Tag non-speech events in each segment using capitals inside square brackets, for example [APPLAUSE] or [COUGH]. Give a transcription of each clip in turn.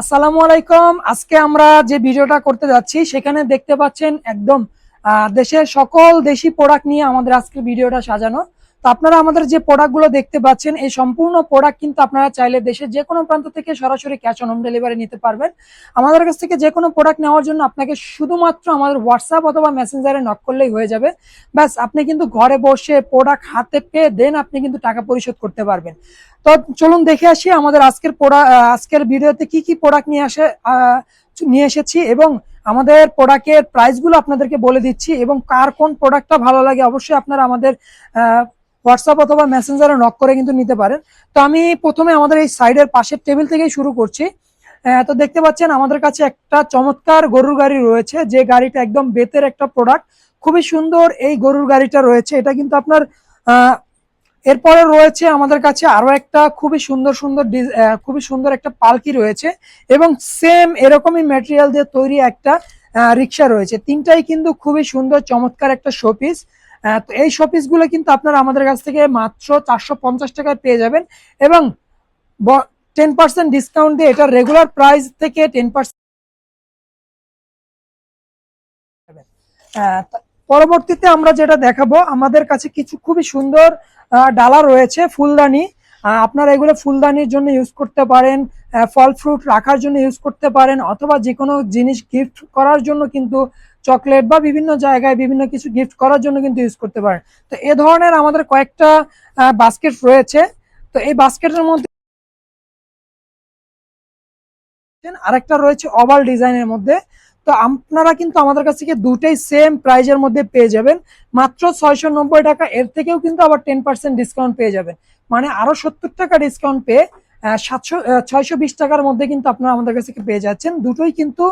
আসসালামু আলাইকুম। আজকে আমরা যে ভিডিওটা করতে যাচ্ছি, সেখানে দেখতে পাচ্ছেন একদম দেশের সকল দেশি প্রোডাক্ট নিয়ে আমাদের আজকে ভিডিওটা সাজানো। তো আপনারা আমাদের যে প্রোডাক্টগুলো দেখতে পাচ্ছেন, এই সম্পূর্ণ প্রোডাক্ট কিন্তু আপনারা চাইলে দেশের যে কোনো প্রান্ত থেকে সরাসরি ক্যাশ অন হোম ডেলিভারি নিতে পারবেন। আমাদের কাছ থেকে যে কোনো প্রোডাক্ট নেওয়ার জন্য আপনাকে শুধুমাত্র আমাদের হোয়াটসঅ্যাপ অথবা মেসেঞ্জারে নক করলেই হয়ে যাবে। ব্যাস, আপনি কিন্তু ঘরে বসে প্রোডাক্ট হাতে পেয়ে দেন আপনি কিন্তু টাকা পরিশোধ করতে পারবেন। তো চলুন দেখে আসি আমাদের আজকের প্রোডাক্ট আজকের ভিডিওতে কি কি প্রোডাক্ট নিয়ে আসে নিয়ে এসেছি এবং আমাদের প্রোডাক্টের প্রাইসগুলো আপনাদেরকে বলে দিচ্ছি এবং কার কোন প্রোডাক্টটা ভালো লাগে অবশ্যই আপনারা আমাদের হোয়াটসঅ্যাপ অথবা মেসেঞ্জারে নক করে কিন্তু নিতে পারেন। তো আমি প্রথমে আমাদের এই সাইডের পাশের টেবিল থেকেই শুরু করছি। তো দেখতে পাচ্ছেন আমাদের কাছে একটা চমৎকার গরুর গাড়ি রয়েছে, যে গাড়িটা একদম বেতের একটা প্রোডাক্ট খুবই সুন্দর এই গরুর গাড়িটা রয়েছে। এটা কিন্তু আপনার এরপরে রয়েছে আমাদের কাছে আরও একটা খুবই সুন্দর সুন্দর খুবই সুন্দর একটা পালকি রয়েছে এবং সেম এরকমই ম্যাটেরিয়াল দিয়ে তৈরি একটা রিক্সা রয়েছে। তিনটাই কিন্তু খুবই সুন্দর, চমৎকার একটা শোপিস তো এই শোপিসগুলো কিন্তু আপনারা আমাদের কাছ থেকে মাত্র চারশো পঞ্চাশ টাকায় পেয়ে যাবেন এবং টেন পার্সেন্ট ডিসকাউন্ট দিয়ে এটা রেগুলার প্রাইস থেকে টেন পার্সেন্ট পরবর্তীতে আমরা যেটা দেখাবো, আমাদের কাছে কিছু খুবই সুন্দর ডালা রয়েছে, ফুলদানি। আপনারা এগুলো ফুলদানির জন্য ইউজ করতে পারেন ফল ফ্রুট রাখার জন্য ইউজ করতে পারেন, অথবা যে কোনো জিনিস গিফট করার জন্য কিন্তু চকলেট বা বিভিন্ন জায়গায় বিভিন্ন কিছু গিফট করার জন্য কিন্তু ইউজ করতে পারেন। তো এ ধরনের আমাদের কয়েকটা বাস্কেট রয়েছে। তো এই বাস্কেটের মধ্যে আরেকটা রয়েছে ওভাল ডিজাইনের মধ্যে। তো আপনারা কিন্তু আমাদের কাছ থেকে দুটোই সেম প্রাইজের মধ্যে পেয়ে যাবেন। মাত্র ছয়শো নব্বই টাকা, এর থেকেও কিন্তু আবার টেন পার্সেন্ট ডিসকাউন্ট পেয়ে যাবেন। মানে আরও সত্তর টাকা ডিসকাউন্ট পেয়ে সাতশো ছয়শো বিশ টাকার মধ্যে কিন্তু আপনারা আমাদের কাছ পেয়ে যাচ্ছেন। দুটোই কিন্তু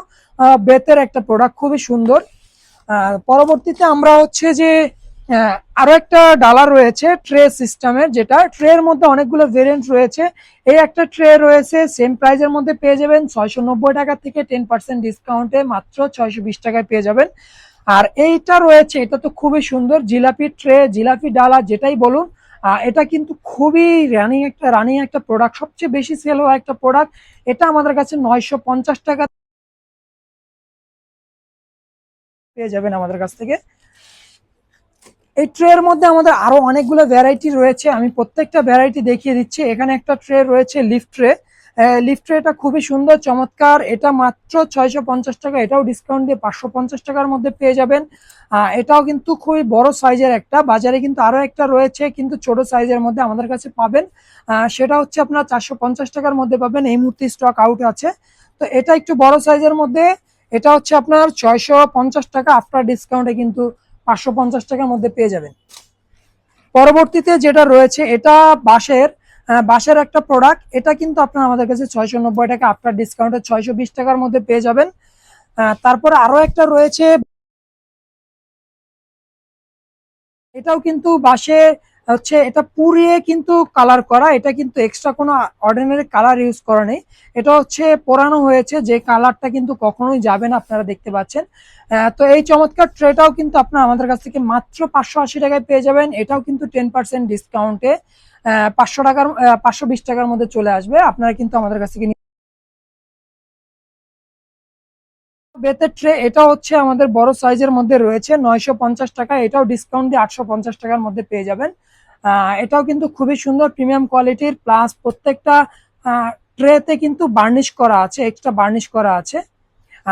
বেতের একটা প্রোডাক্ট খুবই সুন্দর। পরবর্তীতে আমরা হচ্ছে যে আরও একটা ডালা রয়েছে ট্রে সিস্টেমের যেটা ট্রের মধ্যে অনেকগুলো ভেরিয়েন্ট রয়েছে। এই একটা ট্রে রয়েছে সেম প্রাইজের মধ্যে পেয়ে যাবেন। ছয়শো নব্বই টাকা থেকে টেন পার্সেন্ট ডিসকাউন্টে মাত্র ছয়শো বিশ টাকায় পেয়ে যাবেন। আর এইটা রয়েছে, এটা তো খুবই সুন্দর, জিলাপি ট্রে জিলাপি ডালা, যেটাই বলুন এটা কিন্তু খুবই রানিং একটা রানিং একটা প্রোডাক্ট সবচেয়ে বেশি সেল হওয়া একটা প্রোডাক্ট এটা আমাদের কাছে নয়শো পঞ্চাশ টাকা পেয়ে যাবেন আমাদের কাছ থেকে। এই ট্রের মধ্যে আমাদের আরও অনেকগুলো ভ্যারাইটি রয়েছে। আমি প্রত্যেকটা ভ্যারাইটি দেখিয়ে দিচ্ছি। এখানে একটা ট্রে রয়েছে লিফ্ট ট্রে লিফট এটা খুবই সুন্দর, চমৎকার। এটা মাত্র ছয়শো পঞ্চাশ টাকা, এটাও ডিসকাউন্ট দিয়ে পাঁচশো পঞ্চাশ টাকার মধ্যে পেয়ে যাবেন। এটাও কিন্তু খুবই বড় সাইজের একটা, বাজারে কিন্তু আরও একটা রয়েছে, কিন্তু ছোট সাইজের মধ্যে আমাদের কাছে পাবেন। সেটা হচ্ছে আপনার চারশো পঞ্চাশ টাকার মধ্যে পাবেন, এই মুহূর্তে স্টক আউট আছে। তো এটা একটু বড় সাইজের মধ্যে, এটা হচ্ছে আপনার ছয়শো পঞ্চাশ টাকা আফটার ডিসকাউন্টে কিন্তু পাঁচশো পঞ্চাশ টাকার মধ্যে পেয়ে যাবেন। পরবর্তীতে যেটা রয়েছে, এটা বাঁশের বাঁশের একটা প্রোডাক্ট এটা কিন্তু আপনার আমাদের কাছে ছয়শো নব্বই টাকা আফটার ডিসকাউন্টে ছয়শো বিশ টাকার মধ্যে পেয়ে যাবেন। তারপরে আরও একটা রয়েছে, এটাও কিন্তু বাঁশে হচ্ছে এটা পুড়িয়ে কিন্তু কালার করা, এটা কিন্তু এক্সট্রা কোনো অর্ডিনারি কালার ইউজ করা নেই। এটা হচ্ছে পোড়ানো হয়েছে, যে কালারটা কিন্তু কখনোই যাবে না, আপনারা দেখতে পাচ্ছেন। তো এই চমৎকার ট্রেটাও কিন্তু আপনারা আমাদের কাছ থেকে মাত্র পাঁচশো আশি টাকায় পেয়ে যাবেন। এটাও কিন্তু টেন পার্সেন্ট ডিসকাউন্টে পাঁচশো টাকার পাঁচশো বিশ টাকার মধ্যে চলে আসবে। আপনারা কিন্তু আমাদের কাছ থেকে বেতের ট্রে এটা হচ্ছে আমাদের বড় সাইজের মধ্যে রয়েছে, নয়শো পঞ্চাশ টাকা। এটাও ডিসকাউন্ট দিয়ে আটশো পঞ্চাশ টাকার মধ্যে পেয়ে যাবেন। এটাও কিন্তু খুবই সুন্দর প্রিমিয়াম কোয়ালিটির প্লাস প্রত্যেকটা ট্রেতে কিন্তু বার্নিশ করা আছে এক্সট্রা বার্নিশ করা আছে।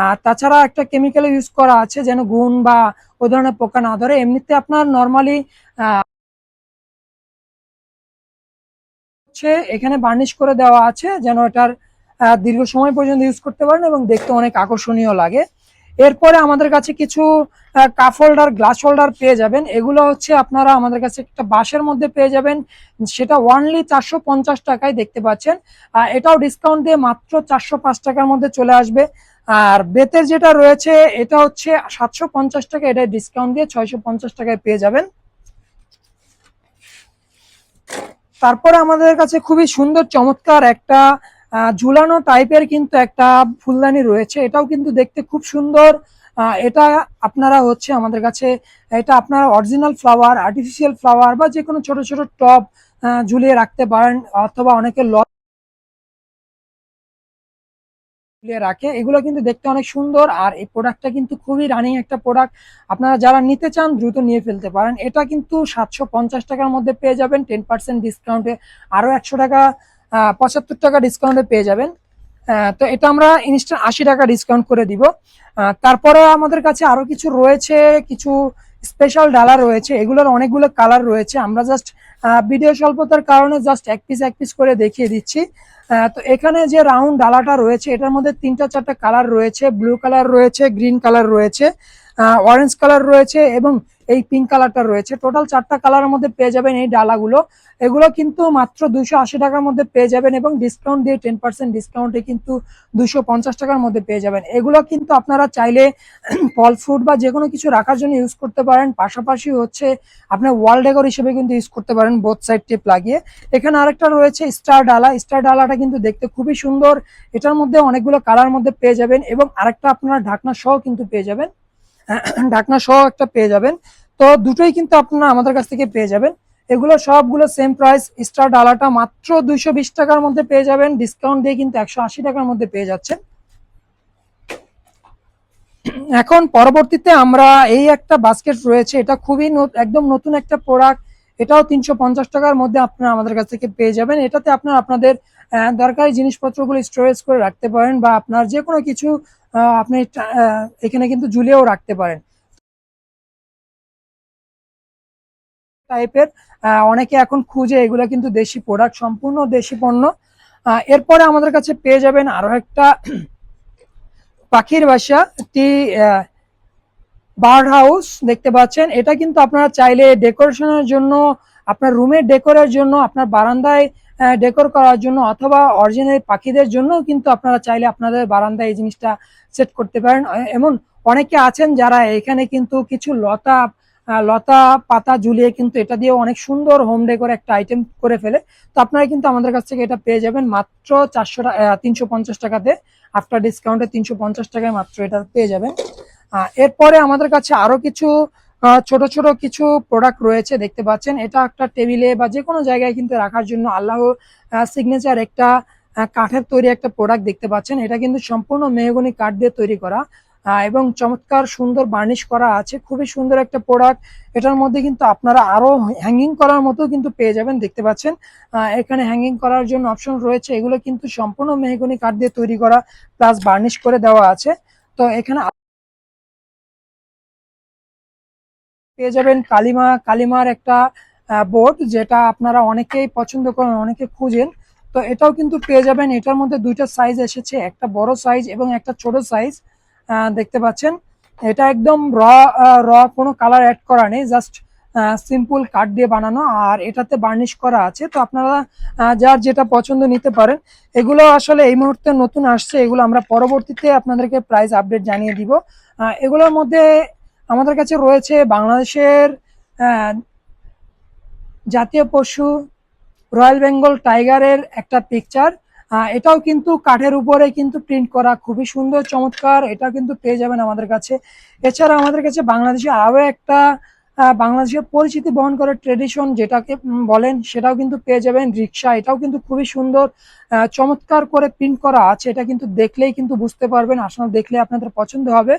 আর তাছাড়া একটা কেমিক্যাল ইউজ করা আছে, যেন গুণ বা ওই ধরনের পোকা না ধরে। এমনিতে আপনার নর্মালি হচ্ছে এখানে বার্নিশ করে দেওয়া আছে, যেন এটার দীর্ঘ সময় পর্যন্ত ইউজ করতে পারেন এবং দেখতে অনেক আকর্ষণীয় লাগে। এরপরে আমাদের কাছে কিছু কাপ হোল্ডার গ্লাস হোল্ডার পেয়ে যাবেন। এগুলো হচ্ছে আপনারা আমাদের কাছে একটা বাঁশের মধ্যে পেয়ে যাবেন। সেটা ওয়ানলি চারশো পঞ্চাশ টাকায় দেখতে পাচ্ছেন। এটাও ডিসকাউন্ট দিয়ে মাত্র চারশো পাঁচ টাকার মধ্যে চলে আসবে। আর বেতের যেটা রয়েছে, এটা হচ্ছে সাতশো পঞ্চাশ টাকা। এটা ডিসকাউন্ট দিয়ে ছয়শো পঞ্চাশ টাকায় পেয়ে যাবেন। তারপরে আমাদের কাছে খুবই সুন্দর, চমৎকার একটা ঝুলানো টাইপের কিন্তু একটা ফুলদানি রয়েছে। এটাও কিন্তু দেখতে খুব সুন্দর। এটা আপনারা হচ্ছে আমাদের কাছে, এটা আপনারা অরিজিনাল ফ্লাওয়ার আর্টিফিশিয়াল ফ্লাওয়ার বা যে কোনো ছোট ছোট টব ঝুলিয়ে রাখতে পারেন অথবা অনেকে ল রাখে। এগুলো কিন্তু দেখতে অনেক সুন্দর আর এই প্রোডাক্টটা কিন্তু খুবই রানিং একটা প্রোডাক্ট আপনারা যারা নিতে চান, দ্রুত নিয়ে ফেলতে পারেন। এটা কিন্তু সাতশো পঞ্চাশ টাকার মধ্যে পেয়ে যাবেন। টেন পার্সেন্ট ডিসকাউন্টে আরও একশো টাকা পঁচাত্তর টাকা ডিসকাউন্টে পেয়ে যাবেন। তো এটা আমরা ইনস্ট্যান্ট আশি টাকা ডিসকাউন্ট করে দিব। তারপরে আমাদের কাছে আরও কিছু রয়েছে, কিছু স্পেশাল ডালা রয়েছে। এগুলোর অনেকগুলো কালার রয়েছে। আমরা জাস্ট ভিডিও স্বল্পতার কারণে জাস্ট এক পিস এক পিস করে দেখিয়ে দিচ্ছি। তো এখানে যে রাউন্ড ডালাটা রয়েছে, এটার মধ্যে তিনটা, চারটা কালার রয়েছে। ব্লু কালার রয়েছে গ্রিন কালার রয়েছে। অরেঞ্জ কালার রয়েছে এবং এই পিঙ্ক কালারটা রয়েছে। টোটাল চারটা কালারের মধ্যে পেয়ে যাবেন এই ডালাগুলো। এগুলো কিন্তু মাত্র দুইশো আশি টাকার মধ্যে পেয়ে যাবেন এবং ডিসকাউন্ট দিয়ে টেন পার্সেন্ট ডিসকাউন্টে কিন্তু দুশো পঞ্চাশ টাকার মধ্যে পেয়ে যাবেন। এগুলো কিন্তু আপনারা চাইলে ফল ফ্রুট বা যে কোনো কিছু রাখার জন্য ইউজ করতে পারেন। পাশাপাশি হচ্ছে আপনার ওয়াল ডেকর হিসেবে কিন্তু ইউজ করতে পারেন বোথ সাইড টেপ লাগিয়ে। এখানে আরেকটা রয়েছে স্টার ডালা। স্টার ডালাটা কিন্তু দেখতে খুবই সুন্দর। এটার মধ্যে অনেকগুলো কালার মধ্যে পেয়ে যাবেন এবং আরেকটা আপনারা ঢাকনা সহ কিন্তু পেয়ে যাবেন। [CLEARS THROAT] ঢাকনা সহ একটা পেয়ে যাবেন। তো দুটোই কিন্তু আপনারা আমাদের কাছ থেকে পেয়ে যাবেন। এগুলো সবগুলো সেম প্রাইস স্টার ডালাটা মাত্র দুইশো বিশ টাকার মধ্যে পেয়ে যাবেন। ডিসকাউন্ট দিয়ে কিন্তু একশো আশি টাকার মধ্যে পেয়ে যাচ্ছেন। এখন পরবর্তীতে আমরা এই একটা বাস্কেট রয়েছে, এটা খুবই একদম নতুন একটা প্রোডাক্ট এটাও তিনশো পঞ্চাশ টাকার মধ্যে আপনারা আমাদের কাছ থেকে পেয়ে যাবেন। এটাতে আপনারা আপনাদের দরকারি জিনিসপত্রগুলো স্টোরেজ করে রাখতে পারেন বা আপনার যে কোনো কিছু আপনি এখানে কিন্তু ঝুলিয়েও রাখতে পারেন। টাইপের অনেকে এখন খুঁজে এগুলো কিন্তু দেশি প্রোডাক্ট সম্পূর্ণ দেশি পণ্য। এরপরে আমাদের কাছে পেয়ে যাবেন আরও একটা [CLEARS THROAT] পাখির বাসা একটি বার্ড হাউস, দেখতে পাচ্ছেন। এটা কিন্তু আপনারা চাইলে ডেকোরেশনের জন্য আপনার রুমের ডেকোরের জন্য, আপনার বারান্দায় ডেকোর করার জন্য অথবা অরিজিনাল পাখিদের জন্য কিন্তু আপনারা চাইলে আপনাদের বারান্দায় এই জিনিসটা সেট করতে পারেন। এমন অনেকে আছেন যারা এখানে কিন্তু কিছু লতা লতা পাতা ঝুলিয়ে কিন্তু এটা দিয়ে অনেক সুন্দর হোম ডেকোর একটা আইটেম করে ফেলে। তো আপনারা কিন্তু আমাদের কাছ থেকে এটা পেয়ে যাবেন মাত্র চারশো তিনশো পঞ্চাশ টাকাতে। আফটার ডিসকাউন্টে তিনশো পঞ্চাশ টাকায় মাত্র এটা পেয়ে যাবেন। এরপরে আমাদের কাছে আরও কিছু ছোট ছোট কিছু প্রোডাক্ট রয়েছে, দেখতে পাচ্ছেন। এটা একটা টেবিলে বা যে কোনো জায়গায় কিন্তু রাখার জন্য আল্লাহ সিগনেচার একটা কাঠের তৈরি একটা প্রোডাক্ট দেখতে পাচ্ছেন। এটা কিন্তু সম্পূর্ণ মেহগনি কাঠ দিয়ে তৈরি করা এবং চমৎকার সুন্দর বার্নিশ করা আছে। খুবই সুন্দর একটা প্রোডাক্ট এটার মধ্যে কিন্তু আপনারা আরও হ্যাঙ্গিং করার মতো কিন্তু পেয়ে যাবেন, দেখতে পাচ্ছেন। এখানে হ্যাঙ্গিং করার জন্য অপশন রয়েছে। এগুলো কিন্তু সম্পূর্ণ মেহগনি কাঠ দিয়ে তৈরি করা প্লাস বার্নিশ করে দেওয়া আছে। তো এখানে পেয়ে যাবেন কালিমা, কালিমার একটা বোর্ড যেটা আপনারা অনেকেই পছন্দ করেন, অনেকে খুঁজেন। তো এটাও কিন্তু পেয়ে যাবেন। এটার মধ্যে দুইটা সাইজ এসেছে, একটা বড় সাইজ এবং একটা ছোট সাইজ দেখতে পাচ্ছেন। এটা একদম র র কোনো কালার অ্যাড করা নেই জাস্ট সিম্পল কাঠ দিয়ে বানানো আর এটাতে বার্নিশ করা আছে। তো আপনারা যার যেটা পছন্দ নিতে পারেন। এগুলো আসলে এই মুহূর্তে নতুন আসছে, এগুলো আমরা পরবর্তীতে আপনাদেরকে প্রাইস আপডেট জানিয়ে দিব। এগুলোর মধ্যে আমাদের কাছে রয়েছে বাংলাদেশের জাতীয় পশু, রয়্যাল বেঙ্গল টাইগারের একটা পিকচার এটাও কিন্তু কাঠের উপরে কিন্তু প্রিন্ট করা খুবই সুন্দর, চমৎকার। এটা কিন্তু পেয়ে যাবেন আমাদের কাছে। এছাড়া আমাদের কাছে বাংলাদেশে আরও একটা বাংলাদেশের পরিচিতি বহন করে ট্রেডিশন যেটাকে বলেন, সেটাও কিন্তু পেয়ে যাবেন রিক্সা। এটাও কিন্তু খুবই সুন্দর চমৎকার করে প্রিন্ট করা আছে। এটা কিন্তু দেখলেই কিন্তু বুঝতে পারবেন, আসলে দেখলে আপনাদের পছন্দ হবে।